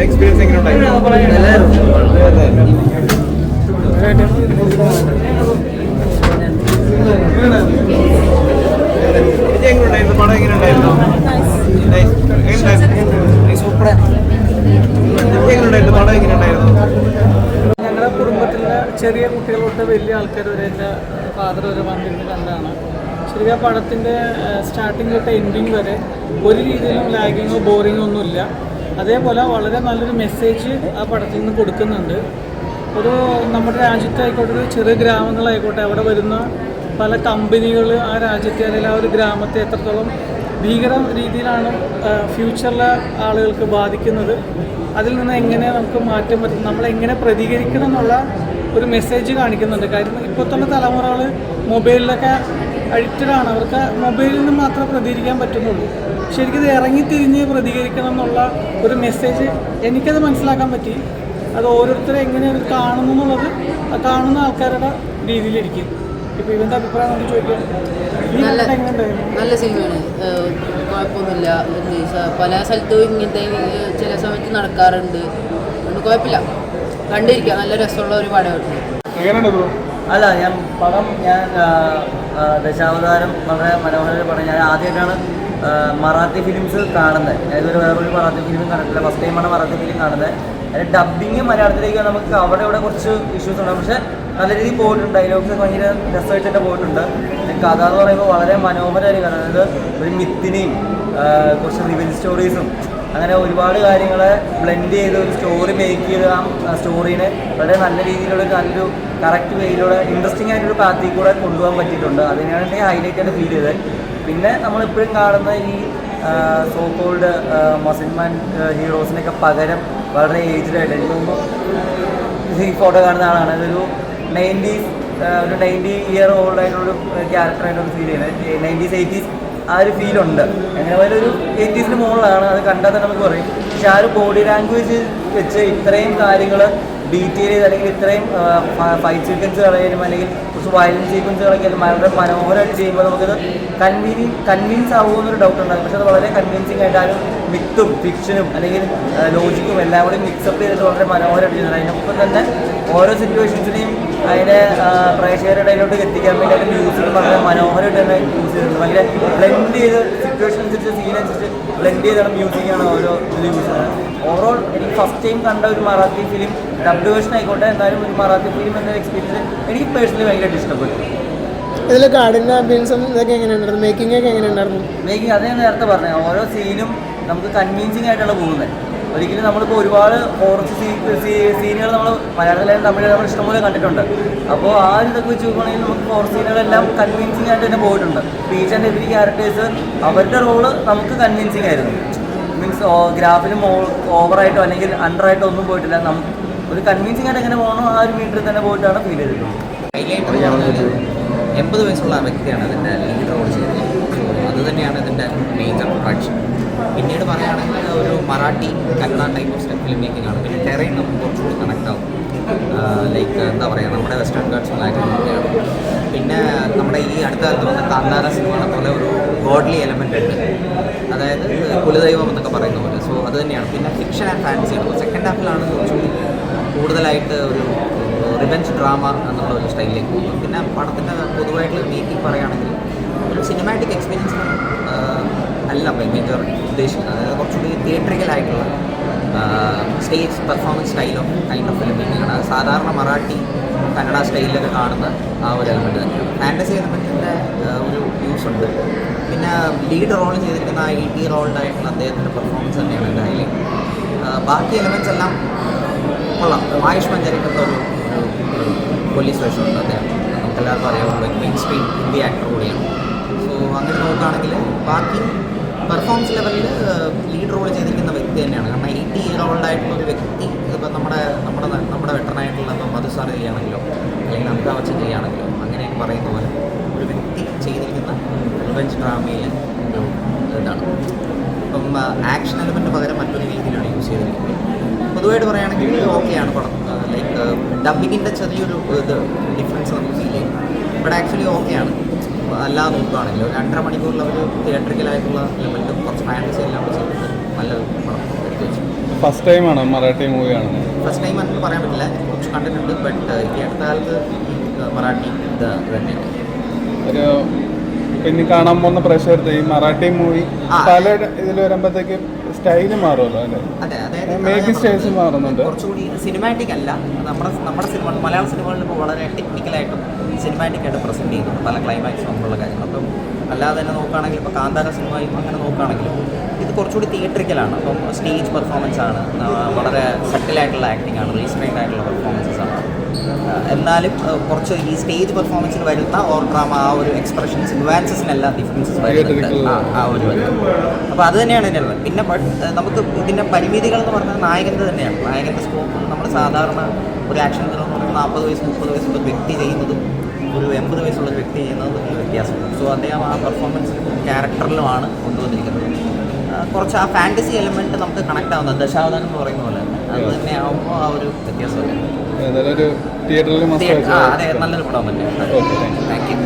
Experience എങ്ങനെ ഞങ്ങളുടെ കുടുംബത്തിലെ ചെറിയ കുട്ടികൾ തൊട്ട് വലിയ ആൾക്കാർ വരെ എന്റെ ഫാദർ വരെ വന്നിരുന്ന് കണ്ടാണ്. ശരിക്കും ആ പടത്തിന്റെ സ്റ്റാർട്ടിങ് തൊട്ട് എൻഡിങ് വരെ ഒരു രീതിയിലും ലാഗിങ്ങോ ബോറിങ്ങോ ഒന്നുമില്ല. അതേപോലെ വളരെ നല്ലൊരു മെസ്സേജ് ആ പടത്തിൽ നിന്ന് കൊടുക്കുന്നുണ്ട്. ഒരു നമ്മുടെ രാജ്യത്തായിക്കോട്ടെ ഒരു ചെറിയ ഗ്രാമങ്ങളായിക്കോട്ടെ അവിടെ വരുന്ന പല കമ്പനികൾ ആ രാജ്യത്തെ അല്ലെങ്കിൽ ആ ഒരു ഗ്രാമത്തെ എത്രത്തോളം ഭീകര രീതിയിലാണ് ഫ്യൂച്ചറിലെ ആളുകൾക്ക് ബാധിക്കുന്നത്. അതിൽ നിന്ന് എങ്ങനെ നമുക്ക് മാറ്റം പറ്റും നമ്മളെങ്ങനെ പ്രതികരിക്കണം എന്നുള്ള ഒരു മെസ്സേജ് കാണിക്കുന്നുണ്ട്. കാര്യം ഇപ്പോഴത്തെ തലമുറകൾ മൊബൈലിലൊക്കെ അഡിക്റ്റഡ് ആണ്. അവർക്ക് മൊബൈലിൽ നിന്ന് മാത്രമേ പ്രതികരിക്കാൻ പറ്റുന്നുള്ളൂ. ശരിക്കും ഇറങ്ങി ഇറങ്ങിത്തിരിഞ്ഞ് പ്രതികരിക്കണം എന്നുള്ള ഒരു മെസ്സേജ് എനിക്കത് മനസ്സിലാക്കാൻ പറ്റി. അത് ഓരോരുത്തരെ എങ്ങനെ അവർ കാണുന്നു എന്നുള്ളത് ആ കാണുന്ന ആൾക്കാരുടെ രീതിയിലിരിക്കും. ഇപ്പോൾ ഇവന്റെ അഭിപ്രായം നമുക്ക് ചോദിക്കാം. നല്ല നല്ല സിനിമയാണ്. കുഴപ്പമൊന്നുമില്ല. പല സ്ഥലത്തും ഇങ്ങനത്തെ ചില സമയത്ത് നടക്കാറുണ്ട്. അതുകൊണ്ട് കുഴപ്പമില്ല. കണ്ടിരിക്കാം. നല്ല രസമുള്ള ഒരു എങ്ങനെയുണ്ട് ബ്രോ? അല്ല ഞാൻ പടം ഞാൻ ദശാവതാരം വളരെ മനോഹരമായി പടം ഞാൻ ആദ്യമായിട്ടാണ് മറാത്തി ഫിലിംസ് കാണുന്നത്. ഏതൊരു വേറൊരു മറാത്തി ഫിലിം കണ്ടിട്ടില്ല. ഫസ്റ്റ് ടൈമാണ് മറാത്തി ഫിലിം കാണുന്നത്. അതിന്റെ ഡബിങ് മലയാളത്തിലേക്ക് നമുക്ക് അവിടെ ഇവിടെ കുറച്ച് ഇഷ്യൂസ് ഉണ്ട്. പക്ഷെ നല്ല രീതിയിൽ പോയിട്ടുണ്ട്. ഡയലോഗ്സ് ഭയങ്കര രസമായിട്ട് തന്നെ പോയിട്ടുണ്ട്. കഥ എന്ന് പറയുമ്പോൾ വളരെ മനോഹര ഒരു കഥ. അതായത് ഒരു മിത്തിനെയും കുറച്ച് റിവെഞ്ച് സ്റ്റോറീസും അങ്ങനെ ഒരുപാട് കാര്യങ്ങളെ ബ്ലെൻഡ് ചെയ്ത് ഒരു സ്റ്റോറി മേക്ക് ചെയ്ത് ആ സ്റ്റോറീനെ വളരെ നല്ല രീതിയിലുള്ള നല്ലൊരു കറക്റ്റ് വേയിലൂടെ ഇൻട്രസ്റ്റിംഗ് ആയിട്ടൊരു പാത്തിൽ കൂടെ കൊണ്ടുപോകാൻ പറ്റിയിട്ടുണ്ട്. അതിനാണ് ഹൈലൈറ്റ് ആയിട്ട് ഫീൽ ചെയ്തത്. പിന്നെ നമ്മളിപ്പോഴും കാണുന്ന ഈ സോ കോൾഡ് മസിൽമാൻ ഹീറോസിനൊക്കെ പകരം വളരെ ഏജ്ഡ് ആയിട്ട് എനിക്ക് തോന്നുന്നു ഈ ഫോട്ടോ കാണുന്ന ആളാണ്. ഇതൊരു നയന്റീസ് ഒരു നയന്റി ഇയർ ഓൾഡ് ആയിട്ടുള്ളൊരു ക്യാരക്ടറായിട്ടൊരു ഫീൽ ചെയ്യുന്നത്. നയന്റീസ് എയ്റ്റീസ് ആ ഒരു ഫീലുണ്ട് എങ്ങനെ പോയാലും ഒരു എയ്റ്റീസിന് മുകളിലാണ്. അത് കണ്ടാൽ തന്നെ നമുക്ക് പറയും. പക്ഷെ ആ ഒരു ബോഡി ലാംഗ്വേജ് വെച്ച് ഇത്രയും കാര്യങ്ങൾ ഡീറ്റെയിൽ ചെയ്ത് അല്ലെങ്കിൽ ഇത്രയും ഫൈറ്റ് സീക്വൻസ് കളയാലും അല്ലെങ്കിൽ കുറച്ച് വയലൻസ് സീക്വൻസ് കളയാലും വളരെ മനോഹരമായിട്ട് ചെയ്യുമ്പോൾ നമുക്കത് കൺവീനി കൺവിൻസ് ആവുമെന്നൊരു ഡൗട്ട് ഉണ്ടാകും. പക്ഷെ അത് വളരെ കൺവിൻസിങ് ആയിട്ട് ആ മിത്തും ഫിക്ഷനും അല്ലെങ്കിൽ ലോജിക്കും എല്ലാം കൂടി മിക്സപ്പ് ചെയ്തിട്ട് വളരെ മനോഹരമായിട്ട് ചെയ്യുന്നത് അതിനൊപ്പം തന്നെ ഓരോ സിറ്റുവേഷൻസിനെയും അതിനെ പ്രേക്ഷകരുടെ ഇടയിലോട്ട് എത്തിക്കാൻ വേണ്ടി അതിന്റെ മ്യൂസിക് വളരെ മനോഹരമായിട്ട് തന്നെ യൂസ് ചെയ്തിട്ടുണ്ട് ഭയങ്കര ബ്ലെൻഡ് ചെയ്ത് സിറ്റുവേഷൻ അനുസരിച്ച് സീൻ അനുസരിച്ച് ബ്ലെൻഡ് ചെയ്താണ് മ്യൂസിക്കാണ് ഓരോ ഇതിൽ യൂസ് ചെയ്യുന്നത്. ഓവറോൾ എനിക്ക് ഫസ്റ്റ് ടൈം കണ്ട ഒരു മറാത്തി ഫിലിം ഡബ്ഡ് വേർഷൻ ആയിക്കോട്ടെ എന്തായാലും ഒരു മറാത്തി ഫിലിം എന്ന എക്സ്പീരിയൻസ് എനിക്ക് പേഴ്സണലി ഭയങ്കരമായിട്ട് ഇഷ്ടപ്പെട്ടു. ഇതിൽ കാടിന്റെ ആംബിയൻസും ഇതൊക്കെ എങ്ങനെ ഉണ്ടായിരുന്നു മേക്കിംഗ് ഒക്കെ എങ്ങനെ ഉണ്ടായിരുന്നു മേക്കിംഗ് അതേ നേരത്തെ പറഞ്ഞത് ഓരോ സീനും നമുക്ക് കൺവീൻസിങ് ആയിട്ടാണ് പോകുന്നത്. ഒരിക്കലും നമ്മളിപ്പോൾ ഒരുപാട് ഹോറസ് സീനുകൾ നമ്മൾ മലയാളത്തിലായാലും തമിഴിലും നമ്മൾ ഇഷ്ടംപോലെ കണ്ടിട്ടുണ്ട്. അപ്പോൾ ആ ഒരു ഇതൊക്കെ വെച്ച് നോക്കുകയാണെങ്കിൽ നമുക്ക് ഹോറസ് സീനുകളെല്ലാം കൺവിൻസിങ് ആയിട്ട് തന്നെ പോയിട്ടുണ്ട്. ഈച്ച് ആൻഡ് എവറി ക്യാരക്ടേഴ്സ് അവരുടെ റോൾ നമുക്ക് കൺവിൻസിങ് ആയിരുന്നു. മീൻസ് ഗ്രാഫിലും ഓവറായിട്ടോ അല്ലെങ്കിൽ അണ്ടറായിട്ടോ ഒന്നും പോയിട്ടില്ല. നമുക്ക് ഒരു കൺവിൻസിങ് ആയിട്ട് എങ്ങനെ പോകണോ ആ ഒരു മീറ്ററിൽ തന്നെ പോയിട്ടാണ് ഫീൽ ചെയ്തിട്ടുള്ളത്. എൺപത് വയസ്സുള്ള വ്യക്തിയാണ് അതിന്റെ ലീഡ് റോൾ ചെയ്തത് അത് തന്നെയാണ് ഇതിന്റെ മേജർ പിന്നീട് പറയുകയാണെങ്കിൽ ഒരു Marathi Kannada type of step film making ആണ്. പിന്നെ ടെറൈൻ നമുക്ക് കുറച്ചുകൂടി കണക്ട് ആവും. ലൈക്ക് എന്താ പറയുക നമ്മുടെ വെസ്റ്റേൺ ഗാർഡ്സ് ഒക്കെയാണ് പിന്നെ നമ്മുടെ ഈ അടുത്ത കാലത്ത് വന്ന കാന്താര സിനിമകളെ പോലെ ഒരു ഗോഡ്ലി എലമെന്റ് ഉണ്ട്. അതായത് കുലദൈവം എന്നൊക്കെ പറയുന്ന പോലെ. സോ അത് തന്നെയാണ്. പിന്നെ ഫിക്ഷൻ ആൻഡ് ഫാൻസി ആണ്. സെക്കൻഡ് ഹാഫിലാണ് കുറച്ചുകൂടി കൂടുതലായിട്ട് ഒരു റിവെഞ്ച് ഡ്രാമ എന്നുള്ള ഒരു സ്റ്റൈലിലേക്ക് പോകുന്നു പിന്നെ പടത്തിന്റെ പൊതുവായിട്ടുള്ള മേക്കിംഗ് പറയുകയാണെങ്കിൽ ഒരു സിനിമാറ്റിക് എക്സ്പീരിയൻസ് അല്ല മേജർ ഉദ്ദേശിക്കുന്നത് അതായത് കുറച്ചുകൂടി തിയേറ്ററിക്കൽ ആയിട്ടുള്ള സ്റ്റേജ് പെർഫോമൻസ് സ്റ്റൈലോ കൈൻഡ് ഓഫ് ഫിലിം മേക്കിംഗ് ആണ് അത് സാധാരണ മറാഠി കന്നഡ സ്റ്റൈലിലൊക്കെ കാണുന്ന ആ ഒരു എലമെന്റ് തന്നെയാണ്. ഫാന്റസി എലമെന്റിന്റെ ഒരു യൂസ് ഉണ്ട്. പിന്നെ ലീഡ് റോൾ ചെയ്തിരിക്കുന്ന ഐ ടി റോൾഡ് അദ്ദേഹത്തിന്റെ പെർഫോമൻസ് തന്നെയാണ് എന്റെ ബാക്കി എലമെന്റ്സ് എല്ലാം കൊള്ളാം. ആയുഷ് മഞ്ചരിക്കുന്ന ഒരു പോലീസ് പോലീസ് ഉണ്ട് അദ്ദേഹം. നമുക്കെല്ലാവർക്കും അറിയാവുന്ന മെയിൻ സ്ട്രീം ഹിന്ദി ആക്ടർ കൂടിയാണ്. സോ അങ്ങനെ നോക്കുകയാണെങ്കിൽ ബാക്കി പെർഫോമൻസ് ലെവലിൽ ലീഡ് റോൾ ചെയ്തിരിക്കുന്ന വ്യക്തി തന്നെയാണ്. കാരണം എയ്റ്റി ഇയർ ഓൾഡ് ആയിട്ടുള്ള ഒരു വ്യക്തി ഇപ്പം നമ്മുടെ നമ്മുടെ നമ്മുടെ വെട്ടനായിട്ടുള്ള മധു സാർ ചെയ്യുകയാണെങ്കിലോ അല്ലെങ്കിൽ അമിതാഭ് ബച്ചൻ ചെയ്യുകയാണെങ്കിലോ അങ്ങനെയൊക്കെ പറയുന്ന പോലെ ഒരു വ്യക്തി ചെയ്തിരിക്കുന്ന റിവെഞ്ച് ഡ്രാമയിൽ ഒരു ഇതാണ്. ഇപ്പം ആക്ഷൻ എലമെന്റ് പകരം മറ്റൊരു രീതിയിലാണ് യൂസ് ചെയ്തിരിക്കുന്നത്. പൊതുവായിട്ട് പറയുകയാണെങ്കിൽ ഓക്കെയാണ് പടം. ലൈക്ക് ഡബിങ്ങിന്റെ ചെറിയൊരു ഇത് ഡിഫറൻസ് നമുക്ക് ഫീൽ ചെയ്യും. ബട്ട് ആക്ച്വലി ഓക്കെയാണ്. അല്ലാതെ നോക്കുകയാണെങ്കിൽ ഒരു രണ്ടര മണിക്കൂറിൽ അവർ തിയേറ്ററിക്കലായിട്ടുള്ള എലമെന്റും കുറച്ച് ഫാൻസി എല്ലാം കൂടെ ചെയ്തിട്ട് നല്ല പടം ഫസ്റ്റ് ടൈമാണ് മറാഠി മൂവിയാണ് ഫസ്റ്റ് ടൈം എന്ന് പറയാൻ പറ്റില്ല. കുറച്ച് കണ്ടിട്ടുണ്ട് ബട്ട് ഈ അടുത്ത കാലത്ത് മറാഠി ഇത് തന്നെയാണ് ഒരു പിന്നെ കാണാൻ പോകുന്ന പ്രേക്ഷകർക്ക് ഈ മറാഠി മൂവി. പല ഇതിൽ വരുമ്പോഴത്തേക്ക് സ്റ്റൈൽ മാറുമല്ലോ അല്ലേ? മേക്കിംഗ് സ്റ്റൈൽസ് മാറുന്നുണ്ട്. കുറച്ചുകൂടി സിനിമാറ്റിക് അല്ല. നമ്മുടെ നമ്മുടെ സിനിമ മലയാള സിനിമകളിൽ ഇപ്പോൾ വളരെ ടെക്നിക്കലായിട്ടും സിനിമാറ്റിക് ആയിട്ട് പ്രസന്റ് ചെയ്യുന്നുണ്ട് പല ക്ലൈമാക്സും അങ്ങനെയുള്ള കാര്യങ്ങൾ. അപ്പം അല്ലാതെ തന്നെ നോക്കുകയാണെങ്കിൽ ഇപ്പോൾ കാന്താര സിനിമയും അങ്ങനെ നോക്കുകയാണെങ്കിലും ഇത് കുറച്ചുകൂടി തിയേറ്ററിക്കലാണ് അപ്പം സ്റ്റേജ് പെർഫോമൻസ് ആണ്. വളരെ സെറ്റിലായിട്ടുള്ള ആക്ടിംഗ് ആണ്. റീസ്ട്രെയിൻഡ് ആയിട്ടുള്ള പെർഫോമൻസസ് ആണ്. എന്നാലും കുറച്ച് ഈ സ്റ്റേജ് പെർഫോമൻസിൽ വരുന്ന ഓർ ഡ്രാമ ആ ഒരു എക്സ്പ്രഷൻസ് നുവാൻസസിനെല്ലാം ഡിഫറൻസസ് വരുന്നുണ്ട്. ആ ഒരു അപ്പോൾ അത് തന്നെയാണ് ഇതിന്റെ ഉള്ളത് പിന്നെ നമുക്ക് ഇതിന്റെ പരിമിതികൾ എന്ന് പറഞ്ഞാൽ നായകന്റെ തന്നെയാണ്. നായകന്റെ സ്കോപ്പ് നമ്മൾ സാധാരണ ഒരു ആക്ഷൻ ഫിലിം എന്ന് പറയുമ്പോൾ നാൽപ്പത് വയസ്സ് മുപ്പത് വയസ്സുള്ള വ്യക്തി ചെയ്യുന്നതും ഒരു എൺപത് വയസ്സുള്ള ഒരു വ്യക്തി ചെയ്യുന്നത് തമ്മിൽ വ്യത്യാസമുണ്ട്. സോ അദ്ദേഹം ആ പെർഫോമൻസ് ക്യാരക്ടറിലുമാണ് കൊണ്ടുവന്നിരിക്കുന്നത്. കുറച്ച് ആ ഫാന്റസി എലമെന്റ് നമുക്ക് കണക്ട് ആവുന്നത് ദശാവതാരം എന്ന് പറയുന്ന പോലെ തന്നെ. അത് തന്നെ ആവുമ്പോൾ ആ ഒരു മസ്റ്റ് അതെ നല്ലൊരു പടം തന്നെ. Thank you